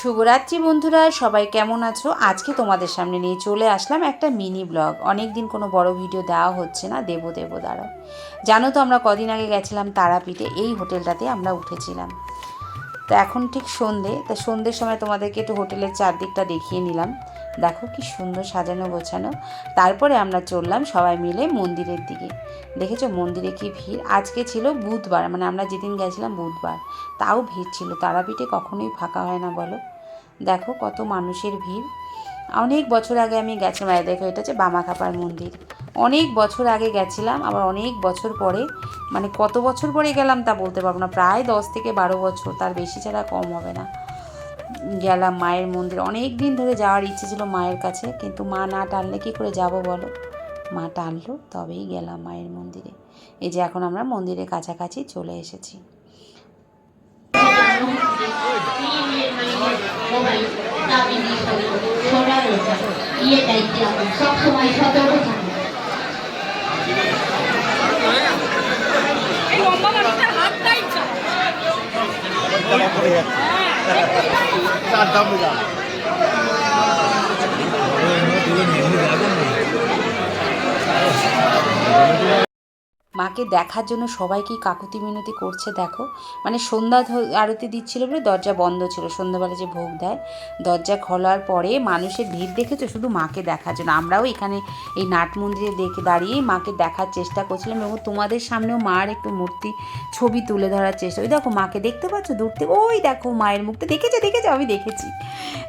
শুভরাত্রি বন্ধুরা, সবাই কেমন আছো? আজকে তোমাদের সামনে নিয়ে চলে আসলাম একটা মিনি ব্লগ। অনেক দিন কোনো বড় ভিডিও দেওয়া হচ্ছে না, দেব দেব দাঁড়াও জানো তো আমরা কদিন আগে গেছিলাম তারাপীঠে, এই হোটেলটাতে আমরা উঠেছিলাম। তো এখন ঠিক সন্ধে, তা সন্ধ্যের সময় তোমাদেরকে একটু হোটেলের চারদিকটা দেখিয়ে নিলাম। দেখো কি সুন্দর সাজানো গোছানো। তারপরে আমরা চললাম সবাই মিলে মন্দিরের দিকে। দেখেছ মন্দিরে কি ভিড়? আজকে ছিল বুধবার মানে আমরা যেদিন গেছিলাম বুধবার। তাও ভিড় ছিল, তারাপীঠে কখনোই ফাঁকা হয় না বলো। দেখো কত মানুষের ভিড়। অনেক বছর আগে আমি গেছিলাম, এই দেখো এটা হচ্ছে বামাখাপার মন্দির। অনেক বছর আগে গেছিলাম, আবার অনেক বছর পরে মানে কত বছর পরে গেলাম তা বলতে পারব না। প্রায় দশ থেকে বারো বছর, তার বেশি ছাড়া কম হবে না। গেলাম মায়ের মন্দির। অনেক দিন ধরে যাওয়ার ইচ্ছে ছিল মায়ের কাছে কিন্তু মা না টানলে কী করে যাব বলো? মা টানলো তবেই গেলাম মায়ের মন্দিরে। এই যে এখন আমরা মন্দিরের কাছাকাছি চলে এসেছি। সবসময় সতর্ক থাকব এই লম্বা হাতটাই શાંતાબુદા মাকে দেখার জন্য সবাই কি কাকুতি মিনতি করছে দেখো। মানে সন্ধ্যা আরতি দিচ্ছিল বলে দরজা বন্ধ ছিল, সন্ধ্যাবেলা যে ভোগ দেয়। দরজা খোলার পরে মানুষের ভিড় দেখেছ? শুধু মাকে দেখার জন্য। আমরাও এখানে এই নাট মন্দিরে দেখে দাঁড়িয়ে মাকে দেখার চেষ্টা করছিলাম এবং তোমাদের সামনেও মার একটু মূর্তি ছবি তুলে ধরার চেষ্টা। ওই দেখো মাকে দেখতে পাচ্ছ? দূর থেকে ওই দেখো মায়ের মুখটা। দেখেছে? দেখেছে? আমি দেখেছি।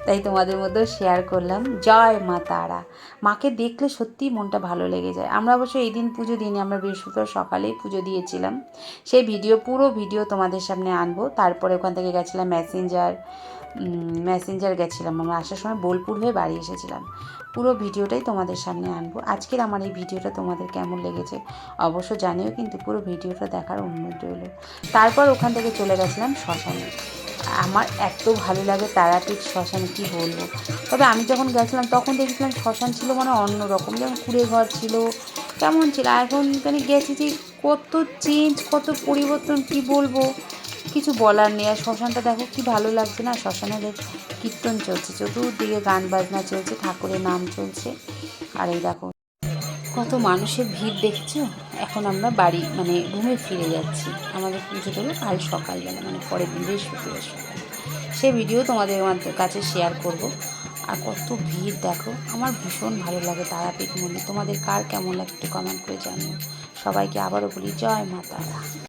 তাই তোমাদের মধ্যেও শেয়ার করলাম। জয় মা তারা। মাকে দেখলে সত্যিই মনটা ভালো লেগে যায়। আমরা অবশ্য এই দিন পুজো দিনে আমরা বৃহস্পতিবার সকালেই পুজো দিয়েছিলাম। সেই ভিডিও, পুরো ভিডিও তোমাদের সামনে আনব। তারপরে ওখান থেকে গেছিলাম ম্যাসেঞ্জার ম্যাসেঞ্জার গেছিলাম আমরা। আসার সময় বোলপুর হয়ে বাড়ি এসেছিলাম। পুরো ভিডিওটাই তোমাদের সামনে আনব। আজকের আমার এই ভিডিওটা তোমাদের কেমন লেগেছে অবশ্য জানিও, কিন্তু পুরো ভিডিওটা দেখার অনুরোধ রইল। তারপর ওখান থেকে চলে গেছিলাম শ্মশানে। আমার এত ভালো লাগে তারাপীঠ শ্মশান কি বলব? তবে আমি যখন গেছিলাম, তখন দেখেছিলাম শ্মশান ছিল মানে অন্য রকম। যেমন কুড়ে ঘর ছিল, কেমন ছিল? এখন এখানে গেছি যে কত চেঞ্জ কত পরিবর্তন, কি বলব? কিছু বলার নেই। আর শ্মশানটা দেখো কি ভালো লাগছে না? শ্মশানের কীর্তন চলছে, চতুর্দিকে গান বাজনা চলছে, ঠাকুরের নাম চলছে। আর এই দেখো কত মানুষের ভিড় দেখছ? এখন আমরা বাড়ি মানে রুমে ফিরে যাচ্ছি। আমাদের পুজো হলো কাল সকালবেলা মানে পরের দিন বৃহস্পতিবার সকাল। সে ভিডিও তোমাদের কাছে শেয়ার করব। আর কত ভিড় দেখো, আমার ভীষণ ভালো লাগে তারাপীঠ মনে তোমাদের কার কেমন লাগে একটু কমেন্ট করে জানিও। সবাইকে আবারও বলি, জয় মা তারা।